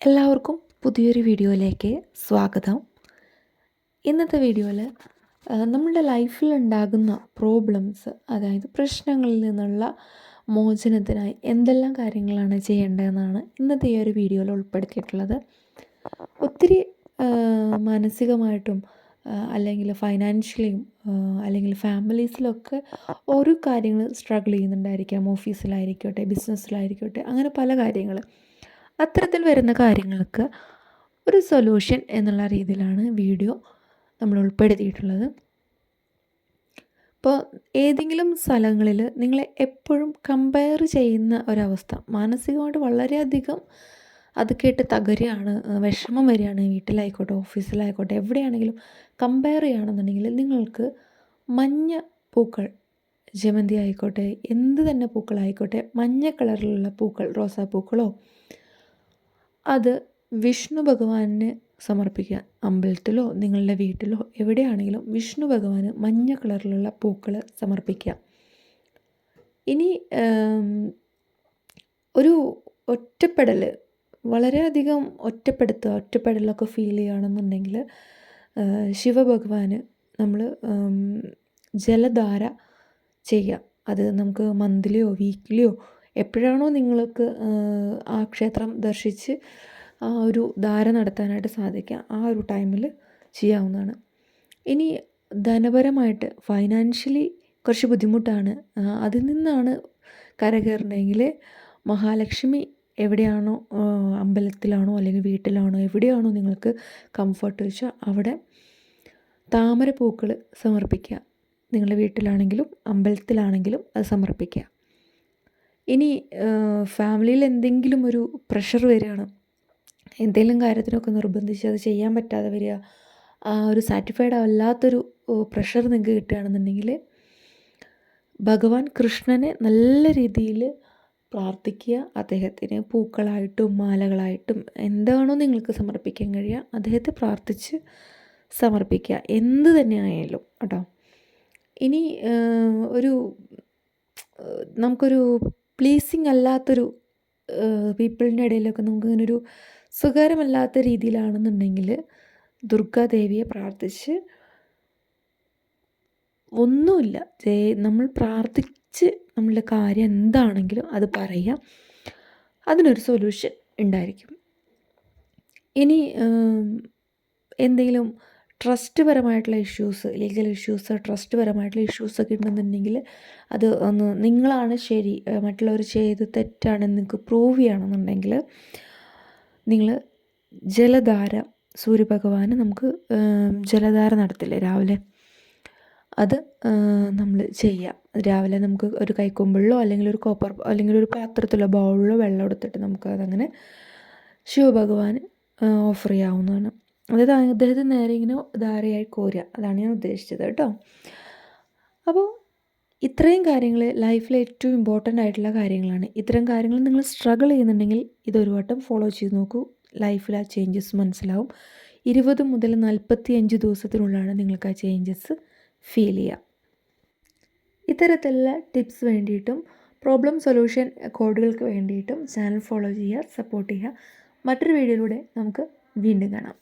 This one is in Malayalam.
എല്ലാവർക്കും പുതിയൊരു വീഡിയോയിലേക്ക് സ്വാഗതം. ഇന്നത്തെ വീഡിയോയിൽ നമ്മളുടെ ലൈഫിൽ ഉണ്ടാകുന്ന പ്രോബ്ലംസ് അതായത് പ്രശ്നങ്ങളിൽ നിന്നുള്ള മോചനത്തിനായി എന്തെല്ലാം കാര്യങ്ങളാണ് ചെയ്യേണ്ടതെന്നാണ് ഇന്നത്തെ ഈ ഒരു വീഡിയോയിൽ ഉൾപ്പെടുത്തിയിട്ടുള്ളത്. ഒത്തിരി മാനസികമായിട്ടും അല്ലെങ്കിൽ ഫൈനാൻഷ്യലിയും അല്ലെങ്കിൽ ഫാമിലീസിലൊക്കെ ഓരോ കാര്യങ്ങൾ സ്ട്രഗിൾ ചെയ്യുന്നുണ്ടായിരിക്കാം. ഓഫീസിലായിരിക്കോട്ടെ ബിസിനസ്സിലായിരിക്കോട്ടെ അങ്ങനെ പല കാര്യങ്ങൾ അത്തരത്തിൽ വരുന്ന കാര്യങ്ങൾക്ക് ഒരു സൊല്യൂഷൻ എന്നുള്ള രീതിയിലാണ് വീഡിയോ നമ്മൾ ഉൾപ്പെടുത്തിയിട്ടുള്ളത്. ഇപ്പോൾ ഏതെങ്കിലും സ്ഥലങ്ങളിൽ നിങ്ങളെ എപ്പോഴും കമ്പയർ ചെയ്യുന്ന ഒരവസ്ഥ മാനസികമായിട്ട് വളരെയധികം അത് കേട്ട് തകരുകയാണ് വിഷമം വരികയാണ് വീട്ടിലായിക്കോട്ടെ ഓഫീസിലായിക്കോട്ടെ എവിടെയാണെങ്കിലും കമ്പയർ ചെയ്യുകയാണെന്നുണ്ടെങ്കിൽ നിങ്ങൾക്ക് മഞ്ഞ പൂക്കൾ ജമന്തി ആയിക്കോട്ടെ എന്ത് തന്നെ പൂക്കളായിക്കോട്ടെ മഞ്ഞ കളറിലുള്ള പൂക്കൾ റോസാപ്പൂക്കളോ അത് വിഷ്ണു ഭഗവാന് സമർപ്പിക്കുക. അമ്പലത്തിലോ നിങ്ങളുടെ വീട്ടിലോ എവിടെയാണെങ്കിലും വിഷ്ണു ഭഗവാന് മഞ്ഞ കളറിലുള്ള പൂക്കൾ സമർപ്പിക്കുക. ഇനി ഒരു ഒറ്റപ്പെടൽ വളരെയധികം ഒറ്റപ്പെടുത്തുക ഒറ്റപ്പെടലൊക്കെ ഫീൽ ചെയ്യുകയാണെന്നുണ്ടെങ്കിൽ ശിവഭഗവാന് നമ്മൾ ജലധാര ചെയ്യുക. അത് നമുക്ക് മന്ത്ലിയോ വീക്ക്ലിയോ എപ്പോഴാണോ നിങ്ങൾക്ക് ആ ക്ഷേത്രം ദർശിച്ച് ആ ഒരു ധാര നടത്താനായിട്ട് സാധിക്കുക ആ ഒരു ടൈമിൽ ചെയ്യാവുന്നതാണ്. ഇനി ധനപരമായിട്ട് ഫൈനാൻഷ്യലി കുറച്ച് ബുദ്ധിമുട്ടാണ്. അതിൽ നിന്നാണ് കരകയറണമെങ്കിൽ മഹാലക്ഷ്മി എവിടെയാണോ അമ്പലത്തിലാണോ അല്ലെങ്കിൽ വീട്ടിലാണോ എവിടെയാണോ നിങ്ങൾക്ക് കംഫർട്ട് വെച്ചാൽ അവിടെ താമര പൂക്കൾ സമർപ്പിക്കുക. നിങ്ങളുടെ വീട്ടിലാണെങ്കിലും അമ്പലത്തിലാണെങ്കിലും അത് സമർപ്പിക്കുക. ഇനി ഫാമിലിയിൽ എന്തെങ്കിലും ഒരു പ്രഷർ വരികയാണ് എന്തെങ്കിലും കാര്യത്തിനൊക്കെ നിർബന്ധിച്ച് അത് ചെയ്യാൻ പറ്റാതെ വരിക ഒരു സാറ്റിസ്ഫൈഡ് അല്ലാത്തൊരു പ്രഷർ നിങ്ങൾക്ക് കിട്ടുകയാണെന്നുണ്ടെങ്കിൽ ഭഗവാൻ കൃഷ്ണനെ നല്ല രീതിയിൽ പ്രാർത്ഥിക്കുക അദ്ദേഹത്തിന് പൂക്കളായിട്ടും മാലകളായിട്ടും എന്താണോ നിങ്ങൾക്ക് സമർപ്പിക്കാൻ കഴിയുക അദ്ദേഹത്തെ പ്രാർത്ഥിച്ച് സമർപ്പിക്കുക എന്ത് തന്നെ ആയാലും കേട്ടോ. ഇനി ഒരു നമുക്കൊരു പ്ലീസിങ് അല്ലാത്തൊരു പീപ്പിളിന്റെ ഇടയിലൊക്കെ നമുക്കിങ്ങനെ ഒരു സുഖകരമല്ലാത്ത രീതിയിലാണെന്നുണ്ടെങ്കിൽ ദുർഗാദേവിയെ പ്രാർത്ഥിച്ച് ഒന്നുമില്ല. നമ്മൾ പ്രാർത്ഥിച്ച് നമ്മളുടെ കാര്യം എന്താണെങ്കിലും അത് പറയാം. അതിനൊരു സൊല്യൂഷൻ ഉണ്ടായിരിക്കും. ഇനി എന്തെങ്കിലും ട്രസ്റ്റ് പരമായിട്ടുള്ള ഇഷ്യൂസ് ലീഗൽ ഇഷ്യൂസ് ട്രസ്റ്റ് പരമായിട്ടുള്ള ഇഷ്യൂസൊക്കെ ഉണ്ടെന്നുണ്ടെങ്കിൽ അത് ഒന്ന് നിങ്ങളാണ് ശരി മറ്റുള്ളവർ ചെയ്ത് തെറ്റാണെന്ന് നിങ്ങൾക്ക് പ്രൂവ് ചെയ്യണമെന്നുണ്ടെങ്കിൽ നിങ്ങൾ ജലധാര സൂര്യഭഗവാന് നമുക്ക് ജലധാര നടത്തില്ലേ രാവിലെ? അത് നമ്മൾ ചെയ്യാം. രാവിലെ നമുക്ക് ഒരു കൈക്കൊമ്പിളിലോ അല്ലെങ്കിൽ ഒരു കോപ്പർ അല്ലെങ്കിൽ ഒരു പാത്രത്തിലോ ബൗളിലോ വെള്ളം എടുത്തിട്ട് നമുക്ക് അതങ്ങനെ ശിവഭഗവാന് ഓഫർ ചെയ്യാവുന്നതാണ്. അതായത് അദ്ദേഹത്തെ നേരെ ഇങ്ങനെ ധാരയായി കോരുക. അതാണ് ഞാൻ ഉദ്ദേശിച്ചത് കേട്ടോ. അപ്പോൾ ഇത്രയും കാര്യങ്ങൾ ലൈഫിലെ ഏറ്റവും ഇമ്പോർട്ടന്റ് ആയിട്ടുള്ള കാര്യങ്ങളാണ്. ഇത്തരം കാര്യങ്ങൾ നിങ്ങൾ സ്ട്രഗിൾ ചെയ്യുന്നുണ്ടെങ്കിൽ ഇതൊരു വട്ടം ഫോളോ ചെയ്ത് നോക്കൂ. ലൈഫിൽ ആ ചേഞ്ചസ് മനസ്സിലാവും. ഇരുപത് മുതൽ നാൽപ്പത്തി അഞ്ച് ദിവസത്തിനുള്ളിലാണ് നിങ്ങൾക്ക് ആ ചേഞ്ചസ് ഫീൽ ചെയ്യുക. ഇത്തരത്തിലുള്ള ടിപ്സ് വേണ്ടിയിട്ടും പ്രോബ്ലം സൊല്യൂഷൻ കോഡുകൾക്ക് വേണ്ടിയിട്ടും ചാനൽ ഫോളോ ചെയ്യുക സപ്പോർട്ട് ചെയ്യുക. മറ്റൊരു വീഡിയോയിലൂടെ നമുക്ക് വീണ്ടും കാണാം.